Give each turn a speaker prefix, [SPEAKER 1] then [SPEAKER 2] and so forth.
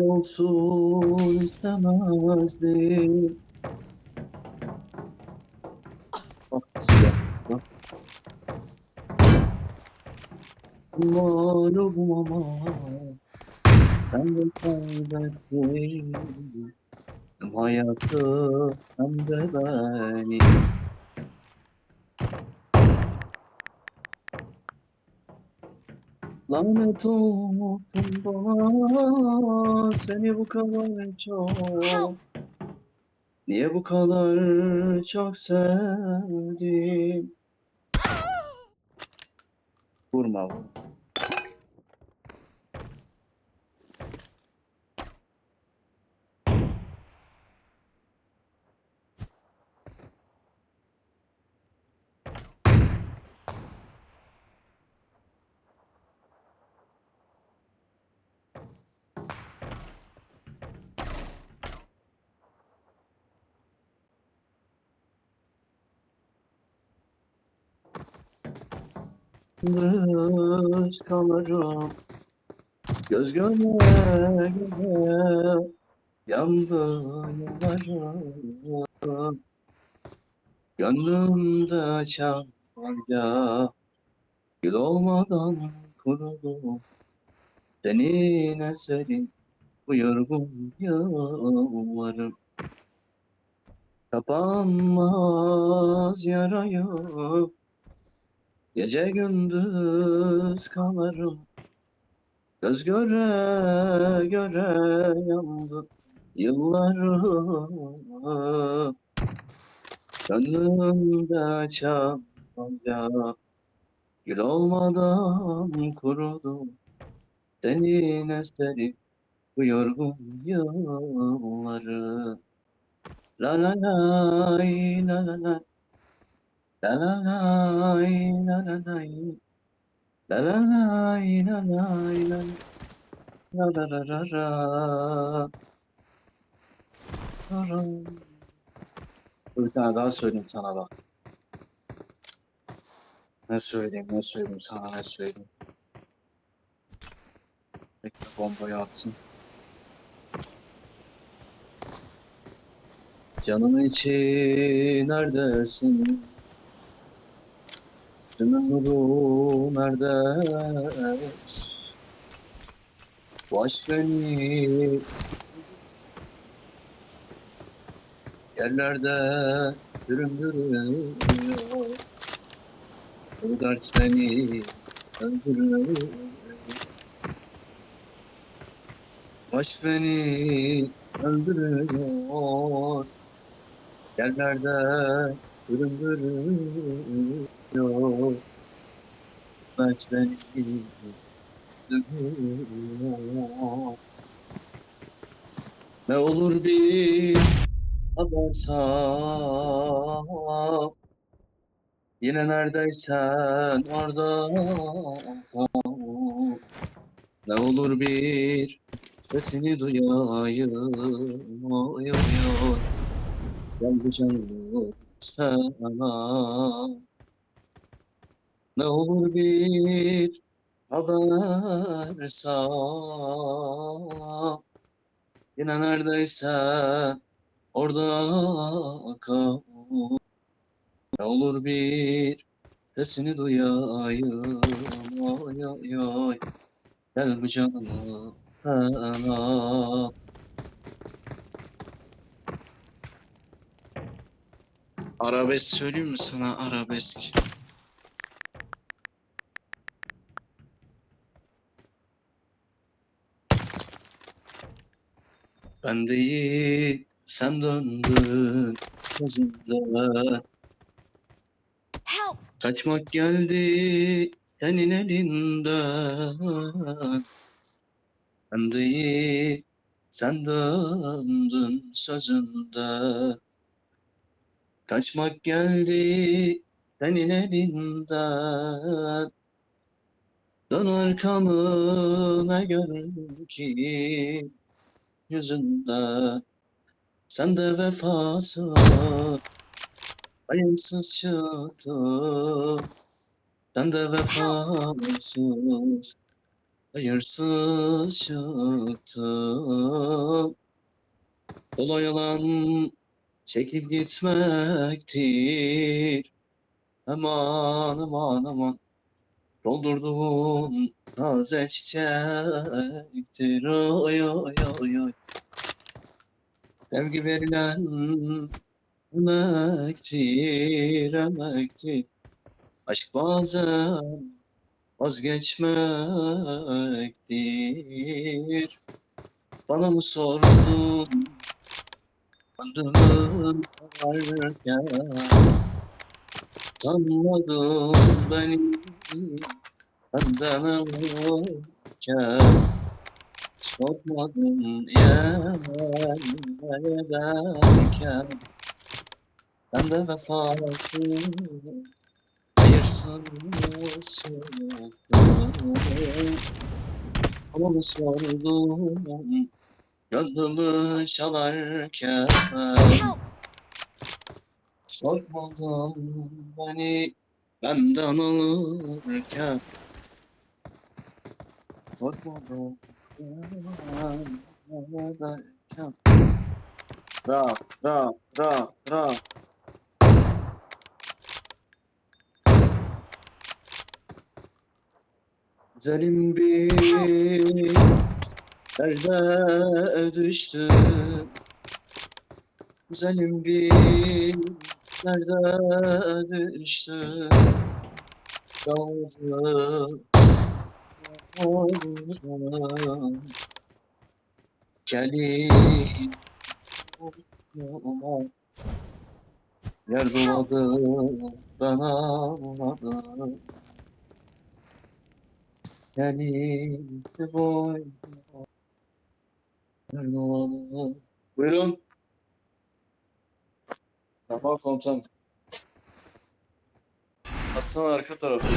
[SPEAKER 1] olsun istemezdim. Bak silah. Malum ama sen de kaybettin. Hem hayatı hem de beni. Lanet olsun bana seni bu kadar çok. Niye bu kadar çok sevdim? Vurma vurma. Yalnız kalırım Göz göre göre Yandı yollarım Gönlümde çamurca Gül olmadan kurudum Senin eserin Bu yorgun yıllarım. Kapanmaz yarayı Gece gündüz kalarım Göz göre göre yandı yıllarım. Gönlümde çamurca Gül olmadan kurudum. Senin eseri bu yorgun yılları. La la lay la la la La la la la La la lay la lay la La la la la la La la. Bir tane daha söyleyeyim sana bak. Ne söyleyeyim, ne söyleyeyim sana ne söyleyeyim. Bekle bombayı atsın. Canımın içi neredesin? Canım nuru neredesin? Bu aşk beni yerlerde süründürüyor. Bu dert beni öldürüyor. Aşk beni öldürüyor. Yerlerde süründürüyor. Ne olur bir haber sal. Yine neredeysen orada Ne olur bir sesini duyayım. Oy Gel bu canım sana Ne olur bir haber sal. Yine neredeysen orada kal. Ne olur bir sesini duyayım. Oy oy oy. Gel bu canım sana Arabesk söyleyeyim mi sana? Arabesk? Ben değil sen döndün gözümden
[SPEAKER 2] Help!
[SPEAKER 1] Kaçmak geldi senin elinden. Ben değil, sen döndün sözünde. Kaçmak geldi senin elinden. Dön arkamı ne görürüm ki yüzünde. Sen de vefasız, ayımsız çıktın. Sen de vefasız hayırsız çıktım. Kolay olan çekip gitmektir. Aman aman aman. Doldurduğum taze çiçektir. Oy oy oy oy. Sevgi verilen emektir, emektir. Aşk bazen vazgeçmektir. Bana mı sordun? Adımı ararken Tanımadın beni Benden alırken Sormadın yerler ederken Ben de vefasız Hayırsız çıktım Ama mı sordum Gönlümü çalarken
[SPEAKER 2] Help!
[SPEAKER 1] Sormadan beni benden alırken benden alırken Ra ra ra ra. Güzelim bir derde düştüm Güzelim bir derde düştüm Yalnızım oldum Gelin Yer buladım ben ağladım Gelin boy. Buyurun. Tamam komutanım. Aslan arka tarafta.